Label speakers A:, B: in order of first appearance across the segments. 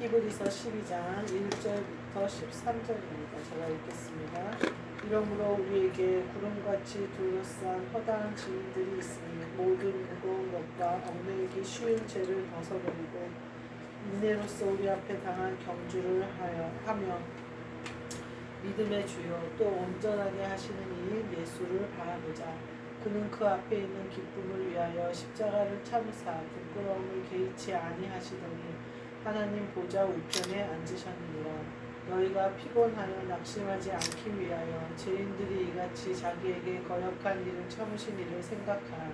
A: 히브리서 12장 1절부터 13절입니다. 제가 읽겠습니다. 이러므로 우리에게 구름같이 둘러싼 허다한 증인들이 있으니 모든 무거운 것과 얽매이기 쉬운 죄를 벗어버리고 인내로서 우리 앞에 당한 경주를 하여 하며 믿음의 주요 또 온전하게 하시는 이인 예수를 바라보자. 그는 그 앞에 있는 기쁨을 위하여 십자가를 참으사 부끄러움을 개의치 아니하시더니 하나님 보좌 우편에 앉으셨느니라. 너희가 피곤하여 낙심하지 않기 위하여 죄인들이 이같이 자기에게 거역한 일을 참으신 일을 생각하라.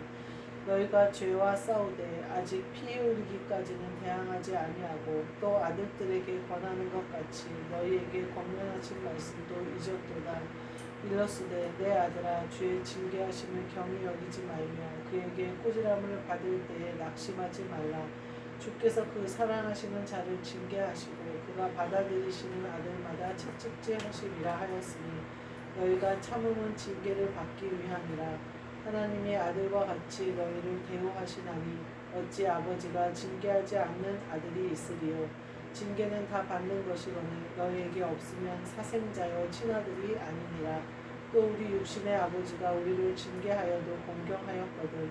A: 너희가 죄와 싸우되 아직 피 흘리기까지는 대항하지 아니하고 또 아들들에게 권하는 것 같이 너희에게 권면하신 말씀도 잊었도다. 일러스되 내 아들아 주의 징계하심을 경히 여기지 말며 그에게 꾸지람을 받을 때에 낙심하지 말라. 주께서 그 사랑하시는 자를 징계하시고 그가 받아들이시는 아들마다 채찍질 하시리라 하였으니 너희가 참음은 징계를 받기 위함이라. 하나님의 아들과 같이 너희를 대우하시나니 어찌 아버지가 징계하지 않는 아들이 있으리요? 징계는 다 받는 것이거니 너희에게 없으면 사생자여 친아들이 아니니라. 또 우리 육신의 아버지가 우리를 징계하여도 공경하였거든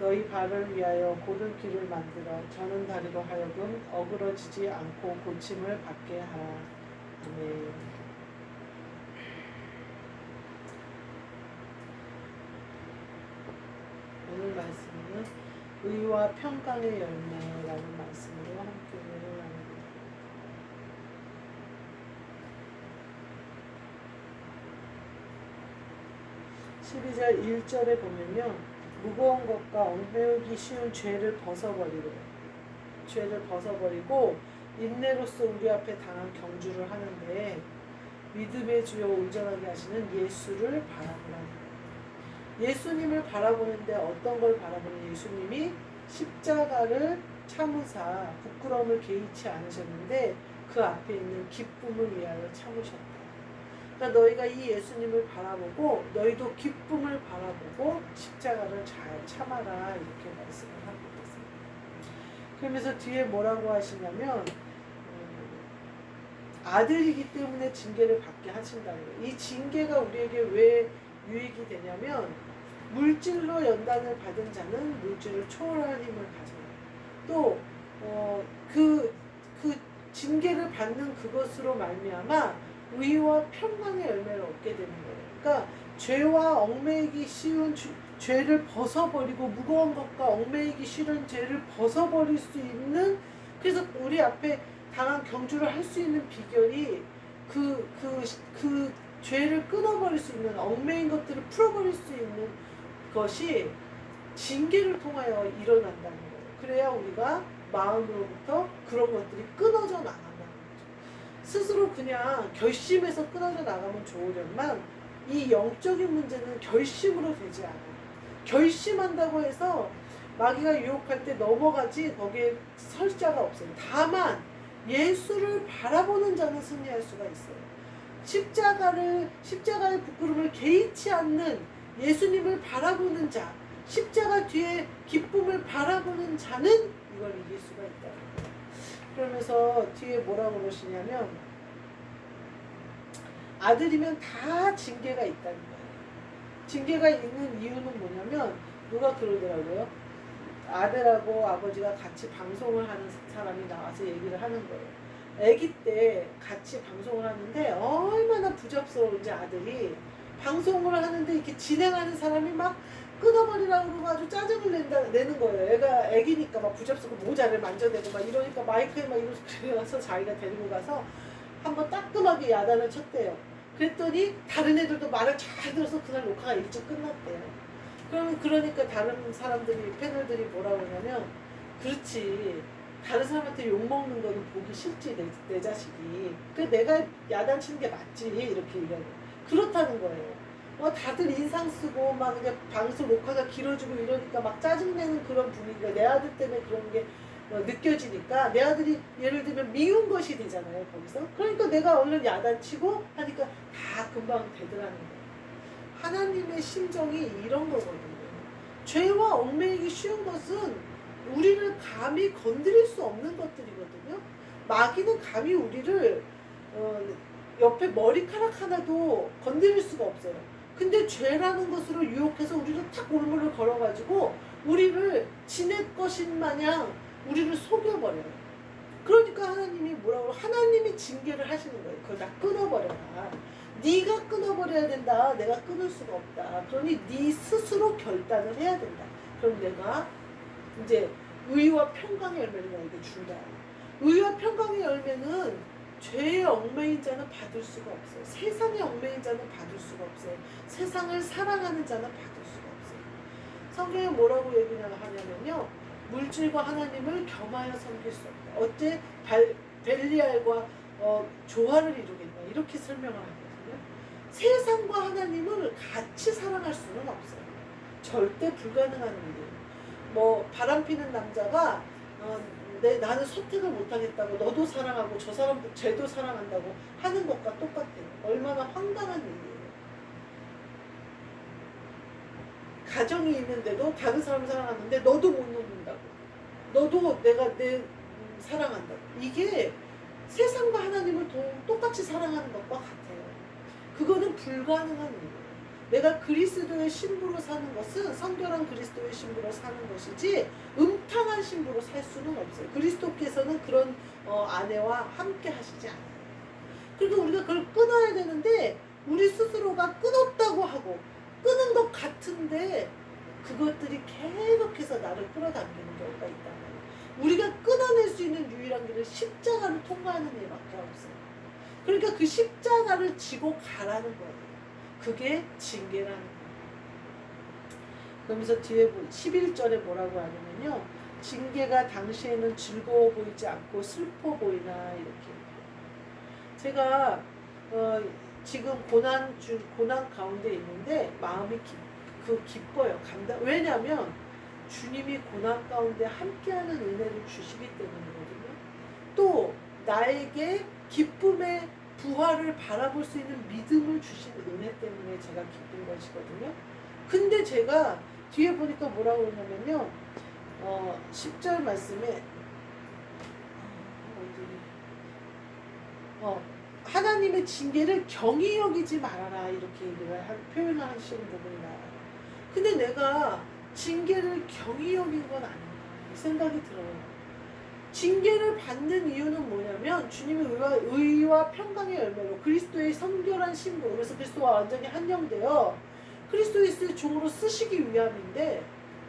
A: 너희 발을 위하여 고른 길을 만들어 저는 다리로 하여금 어그러지지 않고 고침을 받게 하라. 아멘. 오늘 말씀은 의와 평강의 열매라는 말씀으로 함께 나눕니다. (12절) (1절에) 보면요 무거운 것과 얽매우기 쉬운 죄를 벗어버리고 죄를 벗어버리고 인내로서 우리 앞에 당한 경주를 하는데 믿음의 주요 온전하게 하시는 예수를 바라보라. 예수님을 바라보는데 어떤 걸 바라보는 예수님이 십자가를 참으사 부끄러움을 개의치 않으셨는데 그 앞에 있는 기쁨을 위하여 참으셨다. 그러니까 너희가 이 예수님을 바라보고 너희도 기쁨을 바라보고 십자가를 잘 참아라 이렇게 말씀을 하고 있습니다. 그러면서 뒤에 뭐라고 하시냐면 음, 아들이기 때문에 징계를 받게 하신다는 거예요. 이 징계가 우리에게 왜 유익이 되냐면 물질로 연단을 받은 자는 물질을 초월할 힘을 가져요. 또 어, 그, 그 징계를 받는 그것으로 말미암아 의와 평강의 열매를 얻게 되는 거예요. 그러니까 죄와 얽매이기 쉬운 주, 죄를 벗어버리고 무거운 것과 얽매이기 싫은 죄를 벗어버릴 수 있는 그래서 우리 앞에 당한 경주를 할 수 있는 비결이 그, 그, 그 죄를 끊어버릴 수 있는 얽매인 것들을 풀어버릴 수 있는 것이 징계를 통하여 일어난다는 거예요. 그래야 우리가 마음으로부터 그런 것들이 끊어져 거죠. 스스로 그냥 결심해서 끊어져 나가면 좋으련만 이 영적인 문제는 결심으로 되지 않아요. 결심한다고 해서 마귀가 유혹할 때 넘어가지 거기에 설 자가 없어요. 다만 예수를 바라보는 자는 승리할 수가 있어요. 십자가를 십자가의 부끄러움을 개의치 않는 예수님을 바라보는 자, 십자가 뒤에 기쁨을 바라보는 자는 이걸 이길 수가 있다. 그러면서 뒤에 뭐라고 그러시냐면 아들이면 다 징계가 있다는 거예요. 징계가 있는 이유는 뭐냐면 누가 그러더라고요. 아들하고 아버지가 같이 방송을 하는 사람이 나와서 얘기를 하는 거예요. 아기 때 같이 방송을 하는데 얼마나 부잡스러운지 아들이 방송을 하는데 이렇게 진행하는 사람이 막 끊어버리라고 그러고 아주 짜증을 낸다, 내는 거예요. 애가 애기니까 막 부잡스럽고 모자를 만져대고 막 이러니까 마이크에 막 이러서 그래서 자기가 데리고 가서 한번 따끔하게 야단을 쳤대요. 그랬더니 다른 애들도 말을 잘 들어서 그날 녹화가 일찍 끝났대요. 그러면 그러니까 다른 사람들이 패널들이 뭐라고 하냐면 그렇지 다른 사람한테 욕 먹는 거는 보기 싫지 내, 내 자식이. 그 내가 야단치는 게 맞지 이렇게 얘기하고 그렇다는 거예요. 어, 다들 인상 쓰고 막 이제 방송 녹화가 길어지고 이러니까 막 짜증내는 그런 분위기가 내 아들 때문에 그런 게 어, 느껴지니까 내 아들이 예를 들면 미운 것이 되잖아요 거기서. 그러니까 내가 얼른 야단치고 하니까 다 금방 되더라는 거예요. 하나님의 심정이 이런 거거든요. 죄와 얽매이기 쉬운 것은 우리를 감히 건드릴 수 없는 것들이거든요. 마귀는 감히 우리를 어, 옆에 머리카락 하나도 건드릴 수가 없어요. 근데 죄라는 것으로 유혹해서 우리를 탁 올무를 걸어가지고 우리를 지낼 것인 마냥 우리를 속여버려요. 그러니까 하나님이 뭐라고 하나님이 징계를 하시는 거예요. 그걸 다 끊어버려라. 네가 끊어버려야 된다. 내가 끊을 수가 없다. 그러니 네 스스로 결단을 해야 된다. 그럼 내가 이제 의와 평강의 열매를 너에게 준다. 의와 평강의 열매는 죄의 얽매인 자는 받을 수가 없어요. 세상의 얽매인 자는 받을 수가 없어요. 세상을 사랑하는 자는 받을 수가 없어요. 성경에 뭐라고 얘기를 하냐면요. 물질과 하나님을 겸하여 섬길 수 없다. 어째 발, 벨리알과 어, 조화를 이루겠다. 이렇게 설명을 하거든요. 세상과 하나님을 같이 사랑할 수는 없어요. 절대 불가능한 일이에요. 뭐 바람 피는 남자가 어, 내 나는 선택을 못하겠다고 너도 사랑하고 저 사람도 쟤도 사랑한다고 하는 것과 똑같아요. 얼마나 황당한 일이에요. 가정이 있는데도 다른 사람 사랑하는데 너도 못 놓는다고. 너도 내가 내 음, 사랑한다고. 이게 세상과 하나님을 도- 똑같이 사랑하는 것과 같아요. 그거는 불가능한 일이에요. 내가 그리스도의 신부로 사는 것은 성결한 그리스도의 신부로 사는 것이지 음탕한 신부로 살 수는 없어요. 그리스도께서는 그런 어, 아내와 함께 하시지 않아요. 그러니까 우리가 그걸 끊어야 되는데 우리 스스로가 끊었다고 하고 끊은 것 같은데 그것들이 계속해서 나를 끌어당기는 경우가 말이에요. 우리가 끊어낼 수 있는 유일한 길은 십자가를 통과하는 일밖에 없어요. 그러니까 그 십자가를 지고 가라는 거예요. 그게 징계라는 거예요. 그러면서 뒤에 11절에 뭐라고 하냐면요. 징계가 당시에는 즐거워 보이지 않고 슬퍼 보이나 이렇게. 제가 어, 지금 고난 중 고난 가운데 있는데 마음이 기, 그 기뻐요. 감당. 왜냐하면 주님이 고난 가운데 함께하는 은혜를 주시기 때문이거든요. 또 나에게 기쁨의 부활을 바라볼 수 있는 믿음을 주신 은혜 때문에 제가 기쁜 것이거든요. 근데 제가 뒤에 보니까 뭐라고 그러냐면요. 어, 10절 말씀에 어, 하나님의 징계를 경히 여기지 말아라 이렇게 얘기를 한, 표현을 하시는 부분이 나와요. 근데 내가 징계를 경히 여긴 건 아닌가 이 생각이 들어요. 징계를 받는 이유는 뭐냐면 주님의 의와, 의와 평강의 열매로 그리스도의 성결한 신부 그래서 그리스도와 완전히 한영되어 그리스도의 종으로 쓰시기 위함인데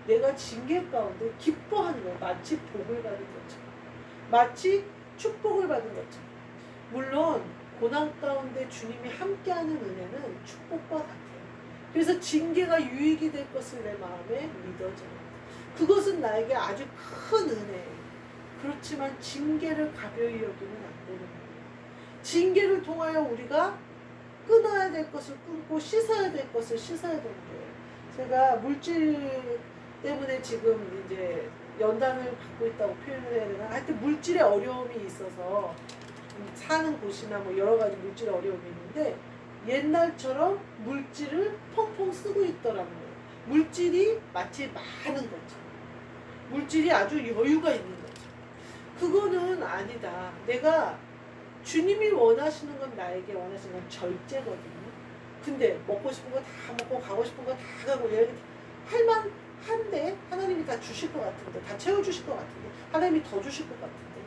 A: 내가 징계 가운데 기뻐하는 거예요. 마치 복을 받은 것처럼 마치 축복을 받은 것처럼 물론 고난 가운데 주님이 함께하는 은혜는 축복과 같아요. 그래서 징계가 유익이 될 것을 내 마음에 믿어져요. 그것은 나에게 아주 큰 은혜예요. 그렇지만 징계를 가벼이 여기면 안 되는 거예요. 징계를 통하여 우리가 끊어야 될 것을 끊고 씻어야 될 것을 씻어야 되는 거예요. 제가 물질 때문에 지금 이제 연단을 받고 있다고 표현을 해야 되나? 하여튼 물질의 어려움이 있어서 사는 곳이나 뭐 여러 가지 물질의 어려움이 있는데 옛날처럼 물질을 펑펑 쓰고 있더라고요. 물질이 마치 많은 것처럼. 물질이 아주 여유가 있는 거죠. 그거는 아니다. 내가 주님이 원하시는 건 나에게 원하시는 건 절제거든요. 근데 먹고 싶은 거 다 먹고 가고 싶은 거 다 가고 할만 한데 하나님이 다 주실 것 같은데 다 채워 주실 것 같은데 하나님이 더 주실 것 같은데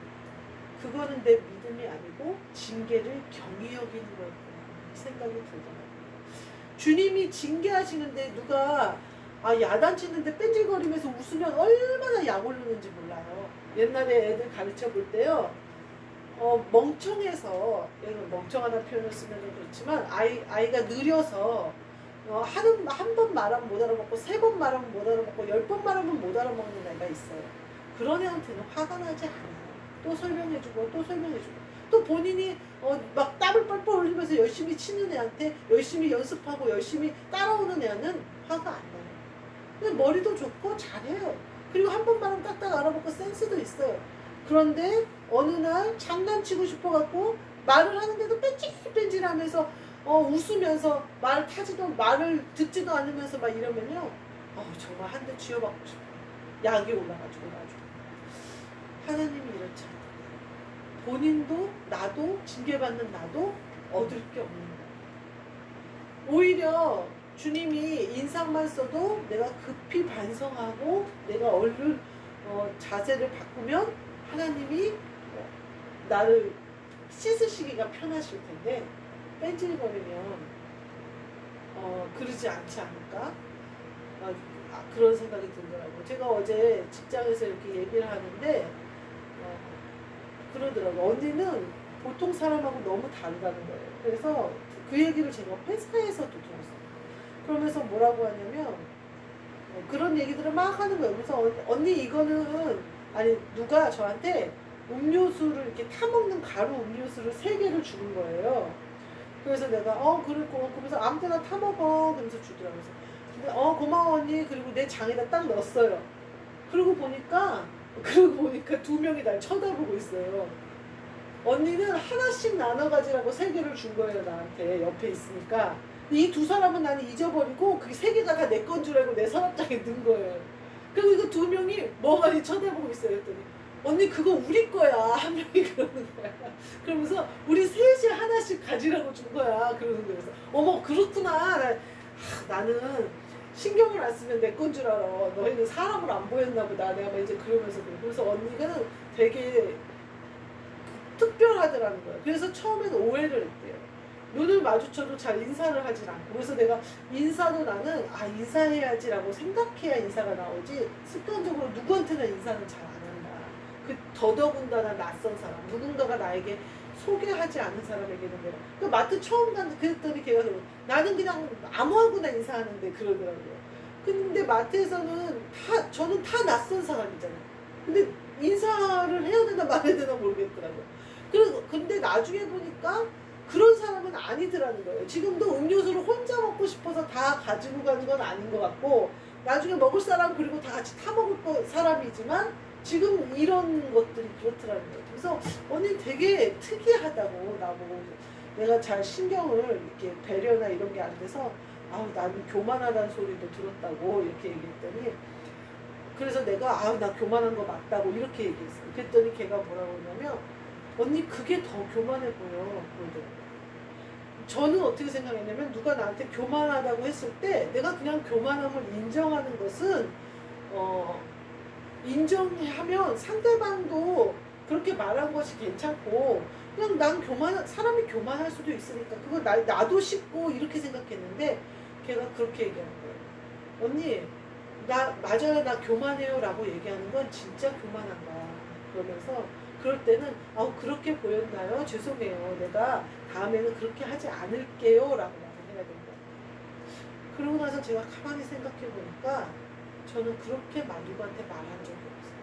A: 그거는 내 믿음이 아니고 징계를 경히 여기는 이 생각이 들더라고요. 주님이 징계하시는데 누가 아 야단치는데 뺀질거리면서 웃으면 얼마나 약 오르는지 몰라요. 옛날에 애들 가르쳐 볼 때요. 어, 멍청해서 얘가 멍청하다는 표현을 쓰면 좀 그렇지만 아이 아이가 느려서 어, 하는 한 번 말하면 못 알아먹고 세 번 말하면 못 알아먹고 열 번 말하면 못 알아먹는 애가 있어요. 그런 애한테는 화가 나지 않아요. 또 설명해주고 또 설명해주고 또 본인이 어, 막 땀을 뻘뻘 흘리면서 열심히 치는 애한테 열심히 연습하고 열심히 따라오는 애는 화가 안 나요. 근데 머리도 좋고 잘해요. 그리고 한 번만 하면 딱딱 알아보고 센스도 있어요. 그런데 어느 날 장난치고 싶어갖고 말을 하는데도 뺀질뺀질 하면서 어, 웃으면서 말 타지도 말을 듣지도 않으면서 막 이러면요. 어, 정말 한 대 쥐어받고 싶어요. 약이 올라가지고 나중에. 하나님이 이렇지 않아요. 본인도 나도 징계받는 나도 얻을 게 없는 거예요. 오히려 주님이 인상만 써도 내가 급히 반성하고 내가 얼른 어, 자세를 바꾸면 하나님이 어, 나를 씻으시기가 편하실 텐데 뺀질거리면 어, 그러지 않지 않을까? 어, 아, 그런 생각이 들더라고요. 제가 어제 직장에서 이렇게 얘기를 하는데 어, 그러더라고요. 언니는 보통 사람하고 너무 다르다는 거예요. 그래서 그 얘기를 제가 회사에서도 들었어요. 그러면서 뭐라고 하냐면 어, 그런 얘기들을 막 하는 거예요. 그래서 언- 언니 이거는 아니 누가 저한테 음료수를 이렇게 타먹는 가루 음료수를 세 개를 주는 거예요. 그래서 내가 어 그랬고 그러면서 아무 데나 타먹어 그러면서 주더라고요. 그래서 어 고마워 언니 그리고 내 장에다 딱 넣었어요. 그러고 보니까 그러고 보니까 두 명이 날 쳐다보고 있어요. 언니는 하나씩 나눠 가지라고 세 개를 준 거예요 나한테 옆에 있으니까 이 두 사람은 나는 잊어버리고 그 세 개가 다 내 건 줄 알고 내 서랍장에 넣은 거예요. 그리고 이거 두 명이 멍하니 쳐다보고 있어요. 그랬더니 언니 그거 우리 거야 한 명이 그러는 거야. 그러면서 우리 셋이 하나씩 가지라고 준 거야. 그러는 거예요. 어머 그렇구나. 나, 하, 나는 신경을 안 쓰면 내 건 줄 알아. 너희는 사람을 안 보였나 보다. 내가 막 이제 그러면서 그래. 그래서 언니가 되게 특별하더라는 거예요. 그래서 처음에는 오해를 했대요. 눈을 마주쳐도 잘 인사를 하진 않고 그래서 내가 인사도 나는 아 인사해야지라고 생각해야 인사가 나오지 습관적으로 누구한테나 인사는 잘 안 한다. 그 더더군다나 낯선 사람 누군가가 나에게 소개하지 않은 사람에게는 내가 그 마트 처음 간 그랬더니 나는 그냥 아무하고나 인사하는데 그러더라고요. 근데 마트에서는 다 저는 다 낯선 사람이잖아요. 근데 인사를 해야 되나 말아야 되나 모르겠더라고요. 그리고 근데 나중에 보니까 그런 사람은 아니더라는 거예요. 지금도 음료수를 혼자 먹고 싶어서 다 가지고 가는 건 아닌 것 같고 나중에 먹을 사람 그리고 다 같이 타 먹을 거 사람이지만 지금 이런 것들이 그렇더라는 거예요. 그래서 언니 되게 특이하다고 나보고 내가 잘 신경을 이렇게 배려나 이런 게 안 돼서 아우 나는 교만하다는 소리도 들었다고 이렇게 얘기했더니 그래서 내가 아우 나 교만한 거 맞다고 이렇게 얘기했어요. 그랬더니 걔가 뭐라고 했냐면 언니 그게 더 교만해 보여 그러더라고요. 저는 어떻게 생각했냐면 누가 나한테 교만하다고 했을 때 내가 그냥 교만함을 인정하는 것은 어 인정하면 상대방도 그렇게 말한 것이 괜찮고 그냥 난 교만 사람이 교만할 수도 있으니까 그거 나, 나도 쉽고 이렇게 생각했는데 걔가 그렇게 얘기하는 거예요. 언니 나 맞아요 나 교만해요라고 얘기하는 건 진짜 교만한 거야. 그러면서 그럴 때는 아우 그렇게 보였나요? 죄송해요. 내가 다음에는 그렇게 하지 않을게요라고 말을 해야 된다. 그러고 나서 제가 가만히 생각해 보니까 저는 그렇게 말 누구한테 말한 적이 없어요.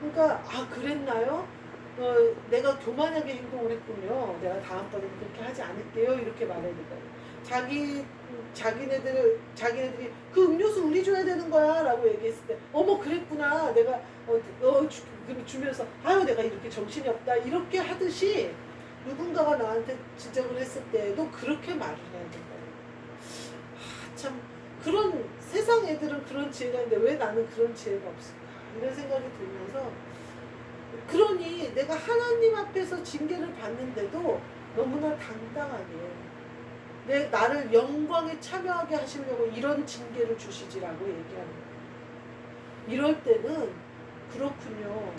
A: 그러니까 아 그랬나요? 어, 내가 교만하게 행동을 했군요. 내가 다음번에는 그렇게 하지 않을게요. 이렇게 말해야 된다. 자기 자기네들 자기네들이 그 음료수 우리 줘야 되는 거야라고 얘기했을 때 어머 그랬구나 내가 어, 어 주, 그럼 주면서 아유 내가 이렇게 정신이 없다 이렇게 하듯이 누군가가 나한테 지적을 했을 때도 그렇게 말을 해야 된다. 아, 참 그런 세상 애들은 그런 지혜가 있는데 왜 나는 그런 지혜가 없을까 이런 생각이 들면서 그러니 내가 하나님 앞에서 징계를 받는데도 너무나 당당하게 내 나를 영광에 참여하게 하시려고 이런 징계를 주시지라고 얘기하는 거예요. 이럴 때는 그렇군요.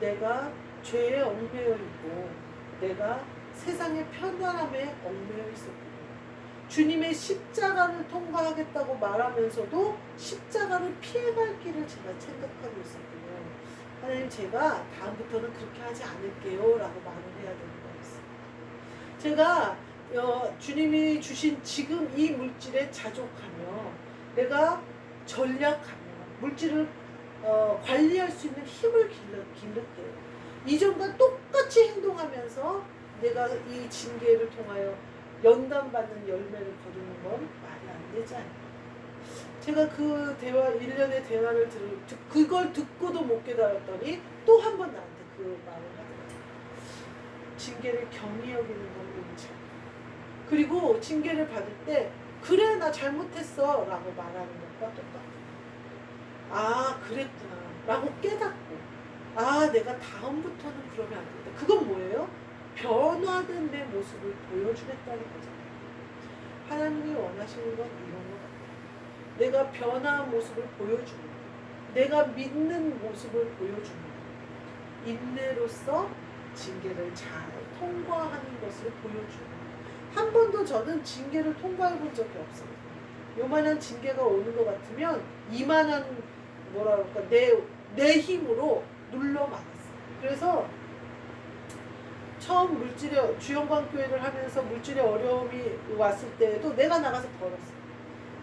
A: 내가 죄에 얽매여 있고 내가 세상의 편안함에 얽매여 있었군요. 주님의 십자가를 통과하겠다고 말하면서도 십자가를 피해갈 길을 제가 생각하고 있었군요. 하나님 제가 다음부터는 그렇게 하지 않을게요 라고 말을 해야 되는 거였어요. 제가 어, 주님이 주신 지금 이 물질에 자족하며 내가 전략하며 물질을 어, 관리할 수 있는 힘을 길러, 길렀대요. 이전과 똑같이 행동하면서 내가 이 징계를 통하여 연단받는 열매를 거두는 건 말이 안 되지 않아요. 제가 그 대화, 일련의 대화를 들, 듣, 그걸 듣고도 못 깨달았더니 또 한 번 나한테 그 말을 하더라고요. 징계를 경히 여기는 건 않다. 그리고 징계를 받을 때 그래 나 잘못했어 라고 말하는 것과 똑같아. 아 그랬구나 라고 깨닫고 아 내가 다음부터는 그러면 안 된다. 그건 뭐예요? 변화된 내 모습을 보여주겠다는 거잖아요. 하나님이 원하시는 건 이런 것 같아요. 내가 변화한 모습을 거. 내가 믿는 모습을 거. 인내로서 징계를 잘 통과하는 것을 거. 한 번도 저는 징계를 통과해 본 적이 없어요. 요만한 징계가 오는 것 같으면 이만한 뭐라 그럴까 내, 내 힘으로 눌러 막았어요. 그래서 처음 물질의 주영광 교회를 하면서 물질의 어려움이 왔을 때에도 내가 나가서 벌었어요.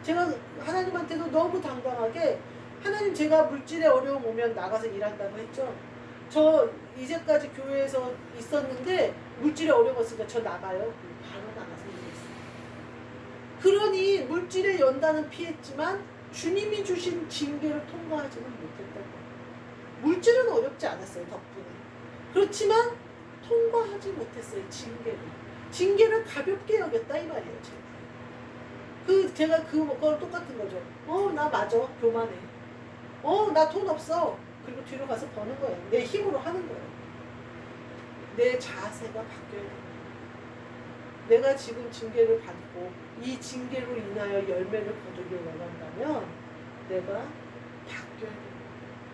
A: 제가 하나님한테도 너무 당당하게 하나님 제가 물질의 어려움 오면 나가서 일한다고 했죠. 저 이제까지 교회에서 있었는데 물질의 어려움 왔으니까 저 나가요. 바로 나가서 일했어요. 그러니 물질의 연단은 피했지만 주님이 주신 징계를 통과하지는 거예요. 물질은 어렵지 않았어요 덕분에. 그렇지만 통과하지 못했어요 징계를. 징계를 가볍게 여겼다 이 말이에요 제가. 그 제가 그거랑 똑같은 거죠. 어 나 맞아 교만해. 어 나 돈 없어. 그리고 뒤로 가서 버는 거예요. 내 힘으로 하는 거예요. 내 자세가 바뀌어야 돼요. 내가 지금 징계를 받고 이 징계로 인하여 열매를 거두길 원한다면 내가 바뀌어야 돼요.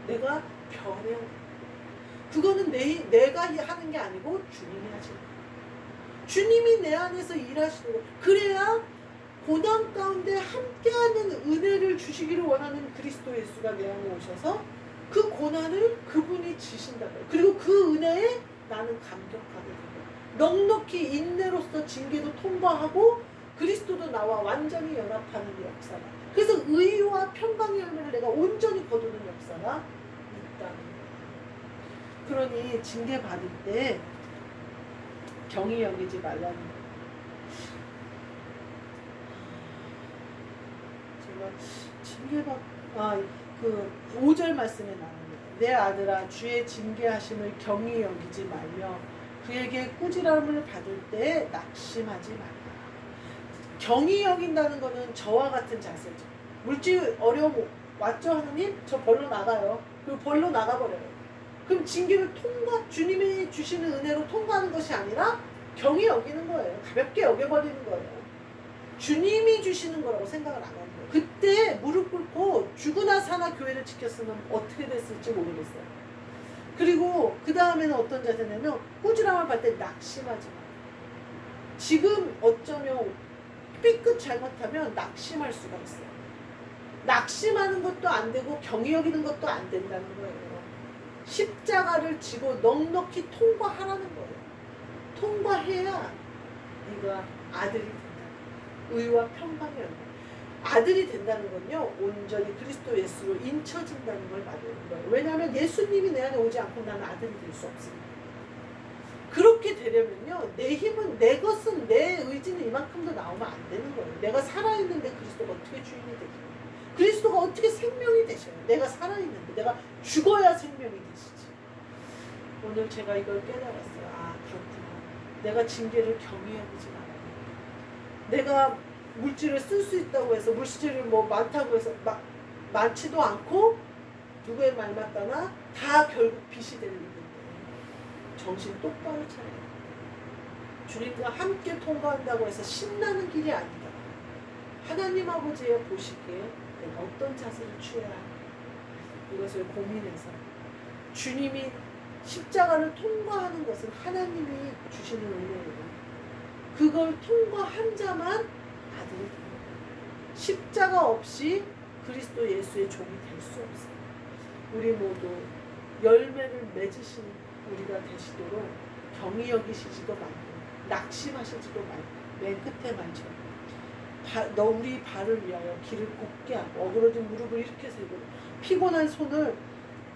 A: 내가 변해야 돼요. 그거는 내, 내가 하는 게 아니고 주님이 하시는 거예요. 주님이 내 안에서 일하시는 거예요. 그래야 고난 가운데 함께하는 은혜를 주시기를 원하는 그리스도 예수가 내 안에 오셔서 그 고난을 그분이 지신다고요. 그리고 그 은혜에 나는 감격하게 되고 넉넉히 인내로서 징계도 통과하고 그리스도도 나와 완전히 연합하는 역사가 그래서 의와 평강의 열매를 내가 온전히 거두는 역사가 있다는 거예요. 그러니 징계 받을 때 경히 여기지 말라는 거예요. 제가 징계받 아그 5절 말씀에 나옵니다. 내 아들아 주의 징계하심을 경히 여기지 말며 그에게 꾸지람을 받을 때 낙심하지 말라. 경히 여긴다는 것은 저와 같은 자세죠. 물질 어려움 왔죠 하나님? 저 벌로 나가요. 그리고 벌로 나가버려요. 그럼 징계를 통과 주님이 주시는 은혜로 통과하는 것이 아니라 경히 여기는 거예요. 가볍게 여겨버리는 거예요. 주님이 주시는 거라고 생각을 안 거예요. 그때 무릎 꿇고 죽으나 사나 교회를 지켰으면 어떻게 됐을지 모르겠어요. 그리고 그 다음에는 어떤 자세냐면 꾸지람을 받을 때 낙심하지 마. 지금 어쩌면 삐끗 잘못하면 낙심할 수가 있어요. 낙심하는 것도 안 되고 경이 여기는 것도 안 된다는 거예요. 십자가를 지고 넉넉히 통과하라는 거예요. 통과해야 네가 아들이 된다. 의와 평강의 열매. 아들이 된다는 건요 온전히 그리스도 예수로 인쳐진다는 걸 말하는 거예요. 왜냐하면 예수님이 내 안에 오지 않고 나는 아들이 될 수 없습니다. 그렇게 되려면요 내 힘은 내 것은 내 의지는 이만큼도 나오면 안 되는 거예요. 내가 살아있는데 그리스도가 어떻게 주인이 되죠? 그리스도가 어떻게 생명이 되셔요? 내가 살아있는데 내가 죽어야 생명이 되시지. 오늘 제가 이걸 깨달았어요. 아 그렇구나. 내가 징계를 여기지 말아야 돼. 내가 물질을 쓸 수 있다고 해서 물질을 뭐 많다고 해서 마, 많지도 않고 누구의 말 맞다나 다 결국 빚이 되는 일인데 정신 똑바로 차려야 돼. 주님과 함께 통과한다고 해서 신나는 길이 아니다. 하나님 아버지의 보시기에 어떤 자세를 취해야 하는가 이것을 고민해서 주님이 십자가를 통과하는 것은 하나님이 주시는 은혜예요. 그걸 통과한 자만. 십자가 없이 그리스도 예수의 종이 될 수 없어요. 우리 모두 열매를 맺으신 우리가 되시도록 경히 여기시지도 말고 낙심하시지도 말고 맨 끝에 말처럼 바, 너 우리 발을 위하여 길을 곱게 하고 어그러진 무릎을 이렇게 세고 피곤한 손을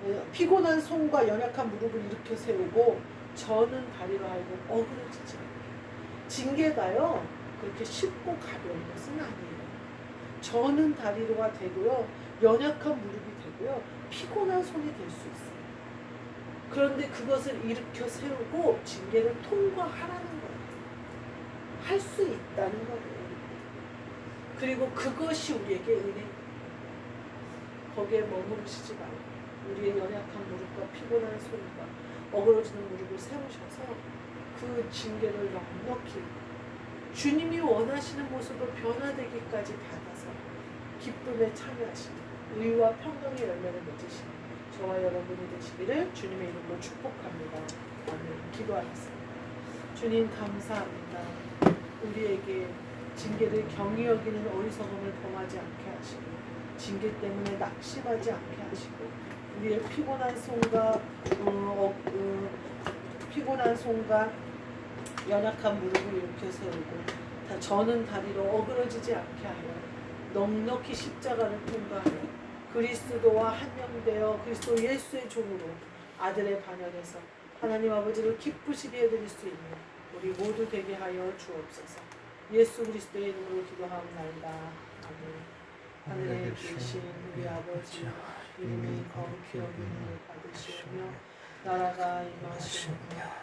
A: 어, 피곤한 손과 연약한 무릎을 일으켜 세우고 저는 다리로 하여금 어그러지지 않게 징계가요 그렇게 쉽고 가벼운 것은 아니에요 저는 다리로가 되고요. 연약한 무릎이 되고요. 피곤한 손이 될 수 있어요 그런데 그것을 일으켜 세우고 징계를 통과하라는 거예요. 할 수 있다는 거예요. 그리고 그것이 우리에게 은혜 거기에 머무르시지 말고 우리의 연약한 무릎과 피곤한 손과 어그러지는 무릎을 세우셔서 그 징계를 넉넉히 주님이 원하시는 모습으로 변화되기까지 받아서 기쁨에 참여하시는 의와 평강의 열매를 맺으시는 저와 여러분이 되시기를 주님의 이름으로 축복합니다. 아멘. 기도하겠습니다. 주님 감사합니다. 우리에게 징계를 경히 여기는 어리석음을 범하지 않게 하시고 징계 때문에 낙심하지 않게 하시고 우리의 피곤한 손과 어, 어, 어, 피곤한 손과 연약한 무릎을 일으켜 세우고 다 저는 다리로 어그러지지 않게 하여 넉넉히 십자가를 통과하여 그리스도와 한명되어 그리스도 예수의 종으로 아들의 반열에서 하나님 아버지를 기쁘시게 해드릴 수 있는 우리 모두 되게 하여 주옵소서. 예수 그리스도의 이름으로 기도하옵나이다. 아멘. 하늘에 계신 우리 아버지 이름이 거룩히 여김을 받으시며 나라가 임하시며